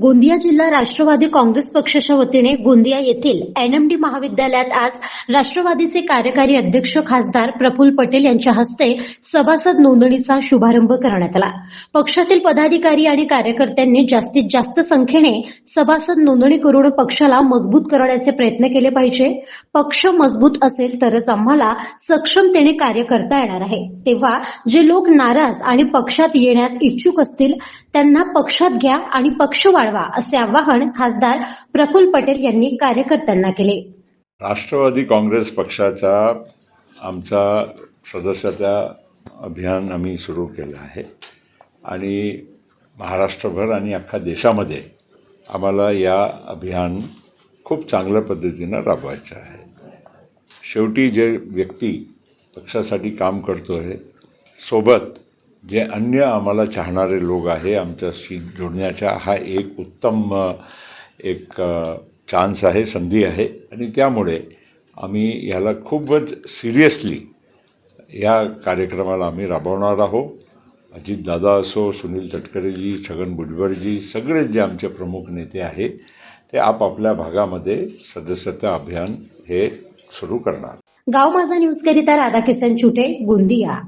गोंदिया जिल्हा राष्ट्रवादी काँग्रेस पक्षाच्या वतीने गोंदिया येथील एनएमडी महाविद्यालयात आज राष्ट्रवादीचे कार्यकारी अध्यक्ष खासदार प्रफुल्ल पटेल यांच्या हस्ते सभासद नोंदणीचा शुभारंभ करण्यात आला. पक्षातील पदाधिकारी आणि कार्यकर्त्यांनी जास्तीत जास्त संख्येने सभासद नोंदणी करून पक्षाला मजबूत करण्याचे प्रयत्न केले पाहिजे. पक्ष मजबूत असेल तरच आम्हाला सक्षमतेने कार्य करता येणार आहे. तेव्हा जे लोक नाराज आणि पक्षात येण्यास इच्छुक असतील त्यांना पक्षात घ्या आणि पक्ष वाढ वाढवा असे आवाहन खासदार प्रफुल्ल पटेल यांनी कार्यकर्त्यांना केले. राष्ट्रवादी काँग्रेस पक्षाचा आमचा सदस्यता अभियान आम्ही सुरू केलं आहे. आणि महाराष्ट्रभर आणि अख्खा देशामध्ये आम्हाला या अभियान खूप चांगल्या पद्धतीनं राबवायचं आहे. शेवटी जे व्यक्ती पक्षासाठी काम करतो आहे सोबत जे अन्य आम्हाला चाहणारे लोक आहे आमच्याशी जोडण्याचा हा एक उत्तम एक चान्स आहे संधी आहे. आणि त्यामुळे आम्ही ह्याला खूपच सिरियसली या कार्यक्रमाला आम्ही राबवणार आहोत. अजितदादा असो सुनील तटकरेजी छगन भुजबळजी सगळे जे आमचे प्रमुख नेते आहे ते आपापल्या भागामध्ये सदस्यता अभियान हे सुरू करणार. गाव माझा न्यूजकरिता राधाकिसन छुटे गोंदिया.